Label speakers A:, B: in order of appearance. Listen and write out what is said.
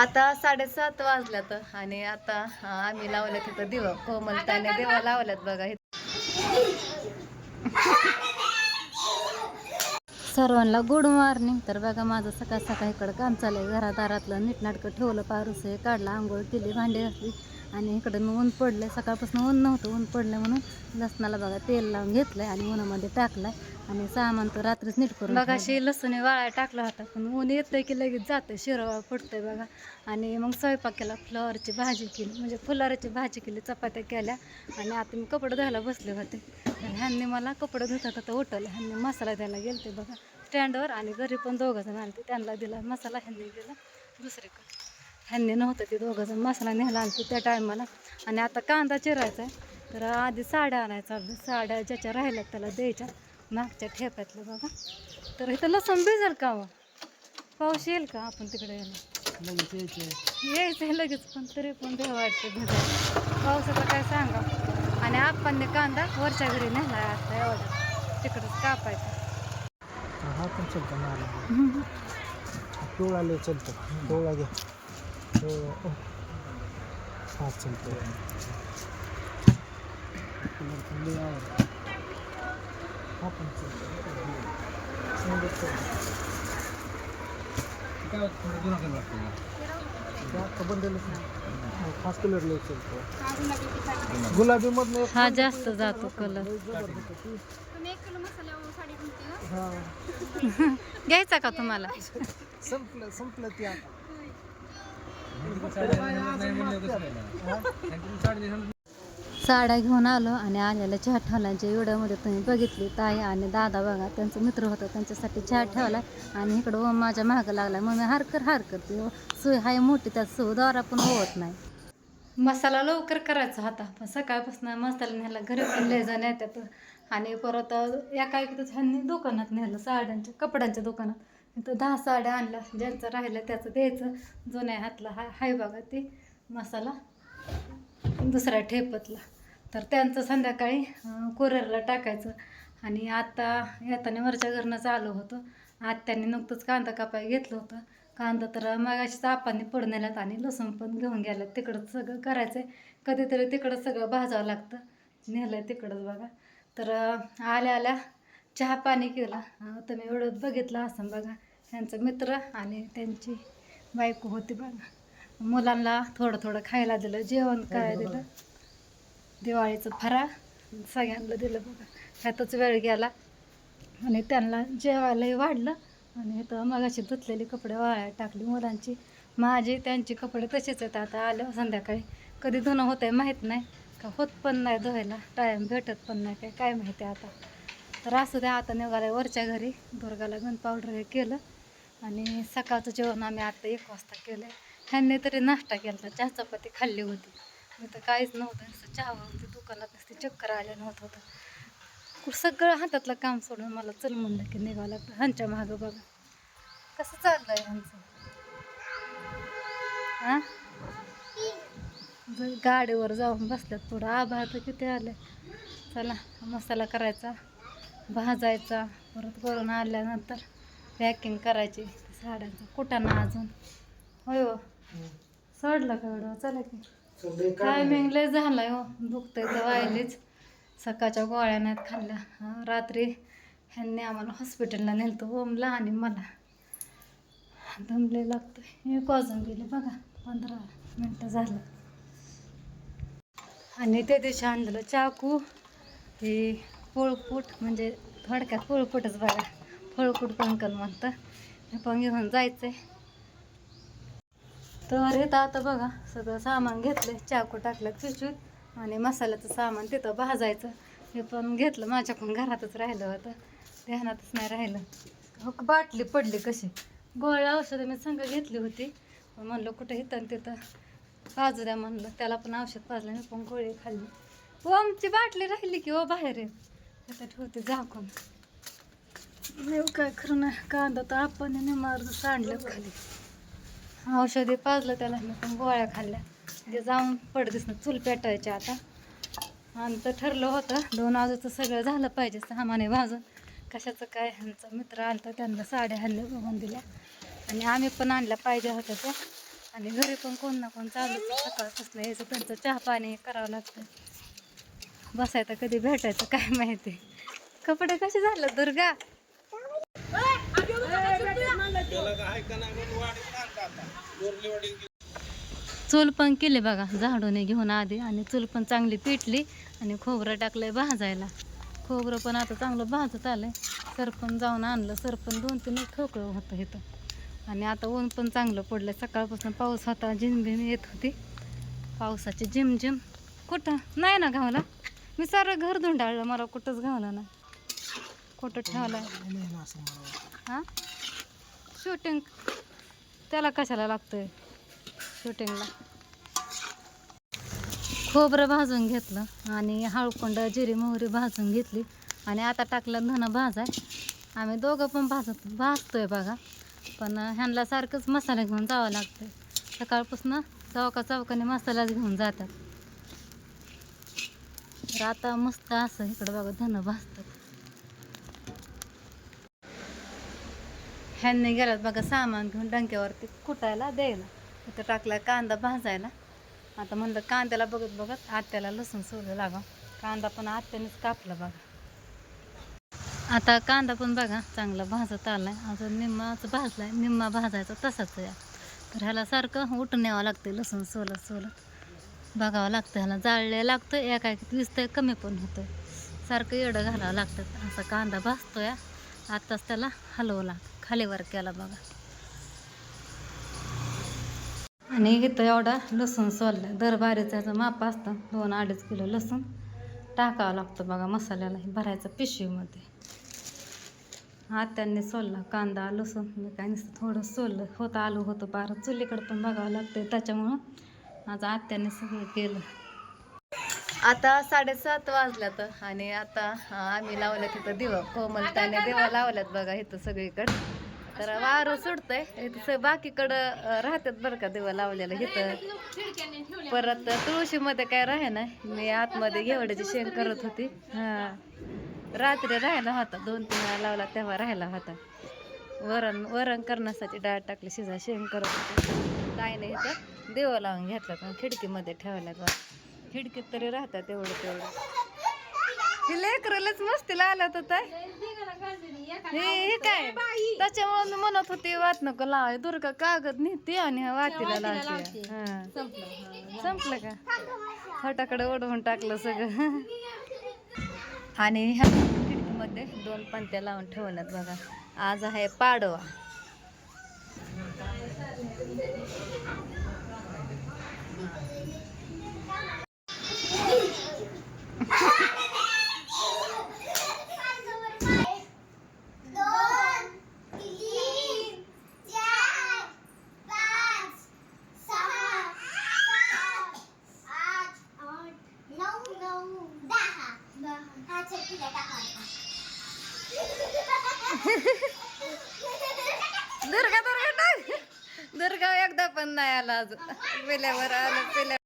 A: आता साडेसात वाजल्यात आणि आता आम्ही लावलं तिथं दिवा. कोमलताने दिवा लावल्यात बघा इथं. सर्वांना गुड मॉर्निंग तर बघा माझं सकाळ सकाळ इकडं काम चाललंय. घरादारातलं नीटनाटकं ठेवलं पारूस हे काढलं आंघोळ केली भांडी घातली आणि इकडं मी ऊन पडलंय. सकाळपासून ऊन नव्हतं ऊन पडलं म्हणून लसणाला बघा तेल लावून घेतलंय आणि उन्हामध्ये टाकलंय. आणि सामान तर रात्रीच नीट करून बघा अशी लसूण वाळा टाकला होता पण ऊन येतंय की लगेच जातंय शिरवाळ पडतंय बघा. आणि मग स्वयंपाक केला फ्लॉवरची भाजी केली म्हणजे फुलाराची भाजी केली चपात्या केल्या. आणि आता मी कपडे धुवायला बसले होते. तर ह्यांनी मला कपडे धुतात आता उठवलं. ह्यांनी मसाला द्यायला गेलते बघा. स्टँडवर आणि घरी पण दोघं जण आले त्यांना दिला मसाला ह्यांनी दिला. दुसरीकडे. ह्यांनी नव्हतं ते दोघं जण मसाला न्यायला आलते त्या टायमाला. आणि आता कांदा चिरायचा आहे तर आधी साड्या आणायला चाललं साड्या ज्याच्या राहिल्यात त्याला द्यायच्या. मागच्या ठेप्यातलं बघा. तर इथं लसूण भिजेल का हो? पाऊस येईल का? आपण तिकडे यायला यायचं आहे लगेच पण तरी पण भे वाटते भिजायला. पावसाचं काय सांगा? आणि आपण कांदा वरच्या घरी नेला आता एवढा. तिकडंच कापायचा.
B: हा पण चलतो मला पिवळा लय चलतो. पिवळा घ्या. ओ. हा चलतो. गुलाबी मधनं
A: हा जास्त जातो कलर
B: हा
A: घ्यायचा का तुम्हाला
B: संपलं संपलं ते आता
A: साड्या घेऊन आलो आणि आलेल्या चहा ठेवल्याच्या व्हिडिओमध्ये तुम्ही बघितली ताई आणि दादा बघा त्यांचा मित्र होता त्यांच्यासाठी चहा ठेवला आणि इकडं माझ्या मागं लागला. मग मी हरकर हार करते सुई हाय मोठी त्यात सुई द्वारा पण होत नाही. मसाला लवकर करायचा होता पण सकाळपासून मसाला न्यायला घरी पण लय जण येतात. आणि परत एका एकदा ह्यांनी दुकानात नेलं साड्यांच्या कपड्यांच्या दुकानात. तर दहा साड्या आणल्या ज्यांचं राहिलं त्याचं द्यायचं. जुन्या हातला हा हाय बघा ते मसाला. दुसरा ठेपतला. तर त्यांचं संध्याकाळी कुरिअरला टाकायचं. आणि आत्ता येताना वरच्या घरनं आलो होतो. आत्याने नुकतंच कांदा कापाय घेतलं होतं. कांदा तर मगाशीच आपांनी पडून नेल्यात आणि लसूण पण घेऊन गेल्यात. तिकडं सगळं करायचं आहे कधीतरी तिकडं सगळं भाजावं लागतं. नेलं आहे तिकडंच बघा. तर आल्या आल्या चहा पाणी केलं. तर तुम्ही एवढंच बघितलं असं बघा. त्यांचा मित्र आणि त्यांची बायको होती बघा. मुलांना थोडं थोडं खायला दिलं जेवण काय दिलं. दिवाळीचं फराळ सगळ्यांना दिलं बघा. ह्यातच वेळ गेला. आणि त्यांना जेवायलाही वाढलं. आणि इथं मगाशी धुतलेली कपडे वाळ्या टाकली मुलांची. माझी त्यांची कपडे तसेच आहेत. आता आलं संध्याकाळी. कधी धुणं होतं आहे माहीत नाही. का होत पण नाही धुवायला. टाईम भेटत पण नाही. काय काय माहिती आता. तर असू द्या आता निघालं वरच्या घरी. दुर्गाला गन पावडर हे केलं. आणि सकाळचं जेवण आम्ही आता एक वाजता केलं ह्यांनी तरी नाश्ता केला चहा चपाती खाल्ली होती. मी तर काहीच नव्हतं नुसतं चहा होती दुकानात नसते चक्कर आल्या नव्हतं होतं सगळं हातातलं काम सोडून मला चल म्हणलं की निघावं लागतं ह्यांच्या मागं बघा. कसं चाललंय ह्यांचं? हां गाडीवर जाऊन बसल्यात पुढं आभाळ तर किती आलं चला मसाला करायचा भाजायचा परत करून आल्यानंतर पॅकिंग करायची साड्यांचं. कुटाणा अजून? होय हो. सोडलं का एवढं? चला की. टायमिंग लय झालाय हो. दुखतंय तर व्हायलीच. सकाळच्या गोळ्या नाहीत खाल्ल्या. हं, रात्री ह्यांनी आम्हाला हॉस्पिटलला नेलं ओमला आणि मला. दमले लागतोय. एक वाजून गेले बघा. पंधरा मिनटं झालं. आणि त्या दिवशी आणलेलं चाकू हे पोळपूट म्हणजे थोडक्यात पोळपूटच बघा. फळपूट पंकन म्हणतं. हे पण घेऊन जायचंय. तर इथं आता बघा सगळं सामान घेतलंय. चाकू टाकलं पिशवीत. आणि मसाल्याचं सामान तिथं भाजायचं. हे पण घेतलं माझ्याकडून घरातच राहिलं होतं. ध्यानातच नाही राहिलं. हो बाटली पडली कशी? गोळ्या औषधं मी संग घेतली होती. म्हणलं कुठं इथं आणि तिथं? पाजू द्या म्हणलं. त्याला पण औषध पाजलं मी पण गोळी खाल्ली. हो आमची बाटली राहिली की हो बाहेर आहे. तिथं ठेवते झाकून. एवढं काय खरं ना कांदा तर आपण निमार सांडलं खाली. औषधी पाजलं त्याला मी पण गोळ्या खाल्ल्या. ते जाऊन पडदिसनं चूल पेटायच्या आता. आणि तर ठरलं होतं दोन वाजाचं सगळं झालं पाहिजे सामाने भाजून कशाचं काय ह्यांचा मित्र आलता त्यांना साड्या हल्ल्या बघून दिल्या. आणि आम्ही पण आणल्या पाहिजे होत्या त्या. आणि घरी पण कोण ना कोण आहे. सकाळपासून यायचं त्यांचं चहा पाणी करावं लागतं. बसायचं कधी भेटायचं काय माहिती. कपडे कसे झाले दुर्गा? चूल पण केले बघा झाडूने घेऊन आधी आणि चूल पण चांगली पेटली आणि खोबरं टाकलंय भाजायला. खोबरं पण आता चांगलं भाजत आलंय. सरपण जाऊन आणलं सरपण दोन तीन ठोकळं होतं इथं. आणि आता ऊन पण चांगलं पडलं सकाळपासून पाऊस होता झिमझिम येत होती. पावसाची झिमझिम. कुठं? नाही ना घावला मी सारं घर धुंडाळलं मला कुठंच घावला ना कुठं ठेवलाय. हां? शूटिंग त्याला कशाला लागतं शूटिंगला खोबरं भाजून घेतलं आणि हळकुंड जिरी मोहरी भाजून घेतली आणि आता टाकलं धन भाजाय. आम्ही दोघं पण भाजत भाजतोय बघा. पण ह्यांना सारखंच मसाला घेऊन जावं लागतं सकाळपासून चौका चौकाने मसालाच घेऊन जातात. तर आता मस्त असं इकडं बघा धनं भाजतात. ह्यांनी गेल्यात बघा सामान घेऊन डंक्यावरती कुटायला द्यायला. तिथं टाकला कांदा भाजायला. आता म्हणलं कांद्याला बघत बघत आत्याला लसूण सोडलं लागा. कांदा पण आत्यानेच कापला बघा. आता कांदा पण बघा चांगला भाजत आलाय. अजून निम्माच भाजलाय. निम्मा भाजायचा तसाच या तर ह्याला सारखं उठून यावं लागतं लसूण सोलत सोलत. बघावं लागतं ह्याला जाळले लागतं एका एक दिसतंय कमी पण होतं सारखं येडं घालावं लागतं असा कांदा भाजतोय. आत्ताच त्याला हलवं लागतं खालीवर केला बघा. आणि इथं एवढा लसूण सोलला. दर बारीचं माप असतं दोन अडीच किलो लसूण टाकावं लागतं बघा मसाल्याला भरायचं पिशवीमध्ये. हात्यांनी सोलला कांदा लसूण मी काय नुसतं थोडं सोललं. होतं आलू होतं पार. चुलीकडं पण बघावं लागतं त्याच्यामुळं माझं आत्याने सगळं केलं. आता साडेसात वाजल्यात आणि आता आम्ही लावल्या तिथं दिवा. कोमलताने दिवा लावल्यात बघा इथं सगळीकडं. तर वारं सुटतंय. इथं बाकीकडं राहतात बरं का दिवा लावलेलं इथं. परत तुळशीमध्ये काय राहे ना मी आतमध्ये घेवड्याची शेंग करत होती. हा. रात्री राहायला होता. दोन तीन वेळा लावला तेव्हा राहायला होता. वरण वरण करण्यासाठी डाळ टाकली शिजा शेंग करत होते. नाही इथं. देव लावून घेतला पण खिडकीमध्ये ठेवल्यात बा खिडकीत तरी राहतात एवढं तेवढं. हे लेकरलच मस्तीला आलं होतं हे हे काय? त्याच्यामुळे मी म्हणत होते वाट नको लावाय दुर्गा कागद नेते आणि ह्या वातीला लावते. हा. संपलं. का? फटाकडे ओढवून टाकलं सगळं. आणि ह्या खिडकीमध्ये दोन पंत्या लावून ठेवल्यात बघा. आज आहे पाडवा. नाही आला अजून पिल्यावर आलं पिल्या